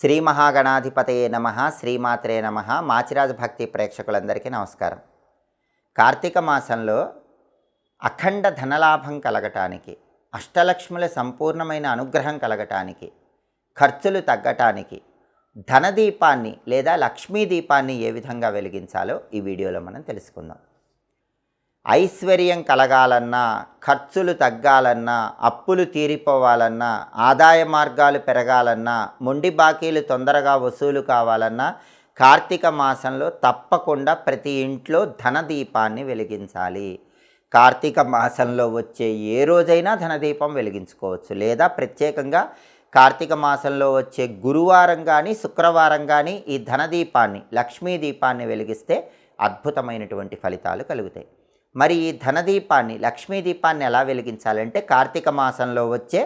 శ్రీ మహాగణాధిపతయే నమ శ్రీమాత్రే నమ. మాచిరాజ భక్తి ప్రేక్షకులందరికీ నమస్కారం. కార్తీక మాసంలో అఖండ ధనలాభం కలగటానికి అష్టలక్ష్ముల సంపూర్ణమైన అనుగ్రహం కలగటానికి ఖర్చులు తగ్గటానికి ధనదీపాన్ని లేదా లక్ష్మీ దీపాన్ని ఏ విధంగా వెలిగించాలో ఈ వీడియోలో మనం తెలుసుకుందాం. ఐశ్వర్యం కలగాలన్నా ఖర్చులు తగ్గాలన్నా అప్పులు తీరిపోవాలన్నా ఆదాయ మార్గాలు పెరగాలన్నా మొండి బాకీలు తొందరగా వసూలు కావాలన్నా కార్తీక మాసంలో తప్పకుండా ప్రతి ఇంట్లో ధనదీపాన్ని వెలిగించాలి. కార్తీక మాసంలో వచ్చే ఏ రోజైనా ధనదీపం వెలిగించుకోవచ్చు. లేదా ప్రత్యేకంగా కార్తీక మాసంలో వచ్చే గురువారం కానీ శుక్రవారం కానీ ఈ ధనదీపాన్ని లక్ష్మీ దీపాన్ని వెలిగిస్తే అద్భుతమైనటువంటి ఫలితాలు కలుగుతాయి. మరి ఈ ధనదీపాన్ని లక్ష్మీ దీపాన్ని ఎలా వెలిగించాలంటే కార్తీక మాసంలో వచ్చే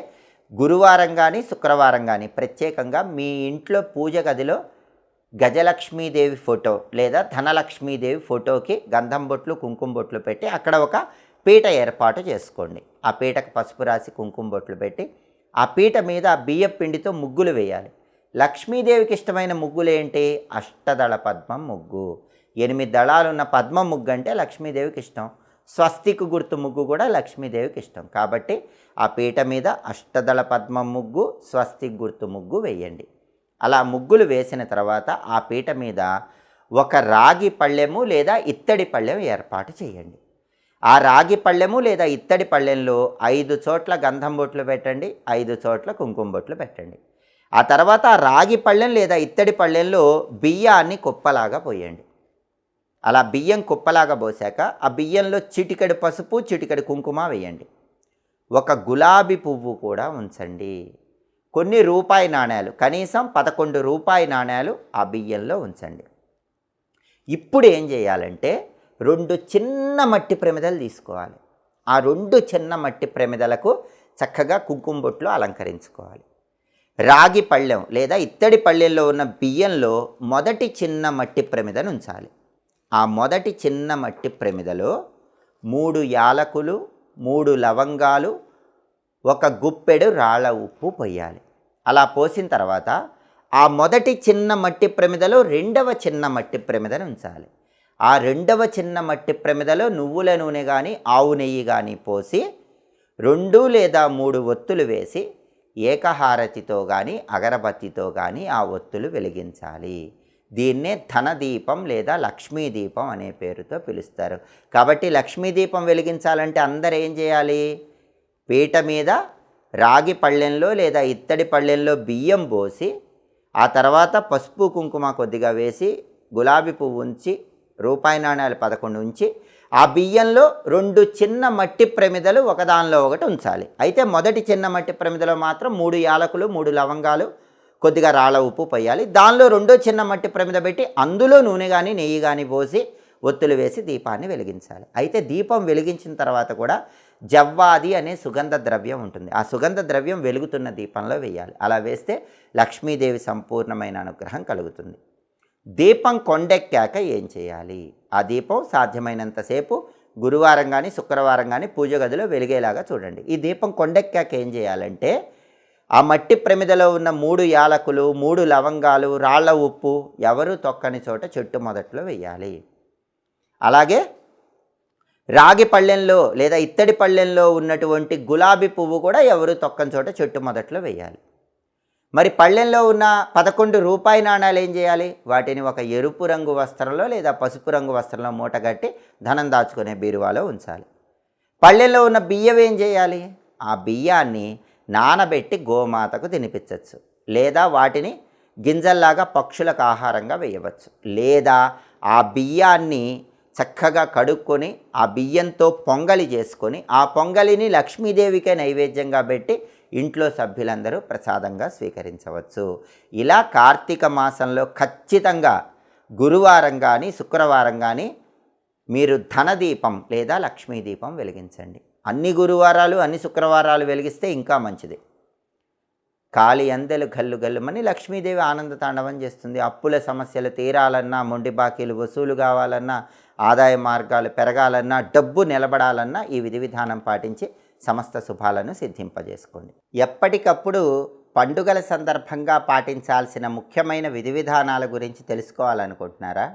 గురువారం కానీ శుక్రవారం కానీ ప్రత్యేకంగా మీ ఇంట్లో పూజ గదిలో గజలక్ష్మీదేవి ఫోటో లేదా ధనలక్ష్మీదేవి ఫోటోకి గంధం బొట్లు కుంకుమ బొట్లు పెట్టి అక్కడ ఒక పీట ఏర్పాటు చేసుకోండి. ఆ పీటకు పసుపు రాసి కుంకుమ బొట్లు పెట్టి ఆ పీట మీద ఆ బియ్యం పిండితో ముగ్గులు వేయాలి. లక్ష్మీదేవికి ఇష్టమైన ముగ్గులు ఏంటి అష్టదళ పద్మం ముగ్గు. ఎనిమిది దళాలున్న పద్మ ముగ్గు అంటే లక్ష్మీదేవికి ఇష్టం. స్వస్తిక్ గుర్తు ముగ్గు కూడా లక్ష్మీదేవికి ఇష్టం. కాబట్టి ఆ పీట మీద అష్టదళ పద్మం ముగ్గు స్వస్తిక్ గుర్తు ముగ్గు వేయండి. అలా ముగ్గులు వేసిన తర్వాత ఆ పీట మీద ఒక రాగి పళ్ళెము లేదా ఇత్తడి పళ్ళెం ఏర్పాటు చేయండి. ఆ రాగి పళ్ళెము లేదా ఇత్తడి పళ్ళెంలో ఐదు చోట్ల గంధం బొట్లు పెట్టండి ఐదు చోట్ల కుంకుమ బొట్లు పెట్టండి. ఆ తర్వాత ఆ రాగి పళ్ళెం లేదా ఇత్తడి పళ్ళెంలో బియ్యాన్ని కుప్పలాగా పోయండి. అలా బియ్యం కుప్పలాగా పోసాక ఆ బియ్యంలో చిటికెడు పసుపు చిటికెడు కుంకుమ వేయండి. ఒక గులాబీ పువ్వు కూడా ఉంచండి. కొన్ని రూపాయి నాణ్యాలు కనీసం పదకొండు రూపాయి నాణ్యాలు ఆ బియ్యంలో ఉంచండి. ఇప్పుడు ఏం చేయాలంటే రెండు చిన్న మట్టి ప్రమిదలు తీసుకోవాలి. ఆ రెండు చిన్న మట్టి ప్రమిదలకు చక్కగా కుంకుమ బొట్లు అలంకరించుకోవాలి. రాగి పళ్ళెం లేదా ఇత్తడి పళ్ళెంలో ఉన్న బియ్యంలో మొదటి చిన్న మట్టి ప్రమిదను ఉంచాలి. ఆ మొదటి చిన్న మట్టి ప్రమిదలో మూడు యాలకులు మూడు లవంగాలు ఒక గుప్పెడు రాళ్ళ ఉప్పు పోయాలి. అలా పోసిన తర్వాత ఆ మొదటి చిన్న మట్టి ప్రమిదలో రెండవ చిన్న మట్టి ప్రమిదను ఉంచాలి. ఆ రెండవ చిన్న మట్టి ప్రమిదలో నువ్వుల నూనె కానీ ఆవు నెయ్యి కానీ పోసి రెండు లేదా మూడు ఒత్తులు వేసి ఏకహారతితో కానీ అగరబత్తితో కానీ ఆ ఒత్తులు వెలిగించాలి. దీన్నే ధనదీపం లేదా లక్ష్మీదీపం అనే పేరుతో పిలుస్తారు. కాబట్టి లక్ష్మీదీపం వెలిగించాలంటే అందరు ఏం చేయాలి? పీట మీద రాగి పళ్ళెంలో లేదా ఇత్తడి పళ్ళెంలో బియ్యం పోసి ఆ తర్వాత పసుపు కుంకుమ కొద్దిగా వేసి గులాబీ పువ్వు ఉంచి రూపాయి నాణ్యాలు పదకొండు ఉంచి ఆ బియ్యంలో రెండు చిన్న మట్టి ప్రమిదలు ఒకదానిలో ఒకటి ఉంచాలి. అయితే మొదటి చిన్న మట్టి ప్రమిదలో మాత్రం మూడు యాలకులు మూడు లవంగాలు కొద్దిగా రాళ్ళ ఉప్పు పోయాలి దానిలో రెండో చిన్న మట్టి ప్రమిద పెట్టి అందులో నూనె కానీ నెయ్యి కానీ పోసి ఒత్తులు వేసి దీపాన్ని వెలిగించాలి. అయితే దీపం వెలిగించిన తర్వాత కూడా జవ్వాది అనే సుగంధ ద్రవ్యం ఉంటుంది. ఆ సుగంధ ద్రవ్యం వెలుగుతున్న దీపంలో వేయాలి. అలా వేస్తే లక్ష్మీదేవి సంపూర్ణమైన అనుగ్రహం కలుగుతుంది. దీపం కొండెక్కాక ఏం చేయాలి? ఆ దీపం సాధ్యమైనంతసేపు గురువారం కానీ శుక్రవారం కానీ పూజ గదిలో వెలిగేలాగా చూడండి. ఈ దీపం కొండెక్కాక ఏం చేయాలంటే ఆ మట్టి ప్రమిదలో ఉన్న మూడు యాలకులు మూడు లవంగాలు రాళ్ళ ఉప్పు ఎవరు తొక్కని చోట చెట్టు మొదట్లో వేయాలి? అలాగే రాగి పళ్ళెంలో లేదా ఇత్తడి పళ్ళెంలో ఉన్నటువంటి గులాబీ పువ్వు కూడా ఎవరు తొక్కని చోట చెట్టు మొదట్లో వేయాలి? మరి పళ్ళెంలో ఉన్న పదకొండు రూపాయి నాణాలు ఏం చేయాలి? వాటిని ఒక ఎరుపు రంగు వస్త్రంలో లేదా పసుపు రంగు వస్త్రంలో మూటగట్టి ధనం దాచుకునే బీరువాలో ఉంచాలి. పళ్ళెంలో ఉన్న బియ్యం ఏం చేయాలి? ఆ బియ్యాన్ని నానబెట్టి గోమాతకు తినిపించవచ్చు లేదా వాటిని గింజల్లాగా పక్షులకు ఆహారంగా వేయవచ్చు. లేదా ఆ బియ్యాన్ని చక్కగా కడుక్కొని ఆ బియ్యంతో పొంగలి చేసుకొని ఆ పొంగలిని లక్ష్మీదేవికే నైవేద్యంగా పెట్టి ఇంట్లో సభ్యులందరూ ప్రసాదంగా స్వీకరించవచ్చు. ఇలా కార్తీక మాసంలో ఖచ్చితంగా గురువారం కానీ శుక్రవారం కానీ మీరు ధనదీపం లేదా లక్ష్మీదీపం వెలిగించండి. అన్ని గురువారాలు అన్ని శుక్రవారాలు వెలిగిస్తే ఇంకా మంచిది. కాలి అందెలు గల్లు గల్లుమని లక్ష్మీదేవి ఆనంద తాండవం చేస్తుంది. అప్పుల సమస్యలు తీరాలన్నా మొండి బాకీలు వసూలు కావాలన్నా ఆదాయ మార్గాలు పెరగాలన్నా డబ్బు నిలబడాలన్నా ఈ విధి విధానం పాటించి సమస్త శుభాలను సిద్ధింపజేసుకోండి. ఎప్పటికప్పుడు పండుగల సందర్భంగా పాటించాల్సిన ముఖ్యమైన విధి విధానాల గురించి తెలుసుకోవాలనుకుంటున్నారా?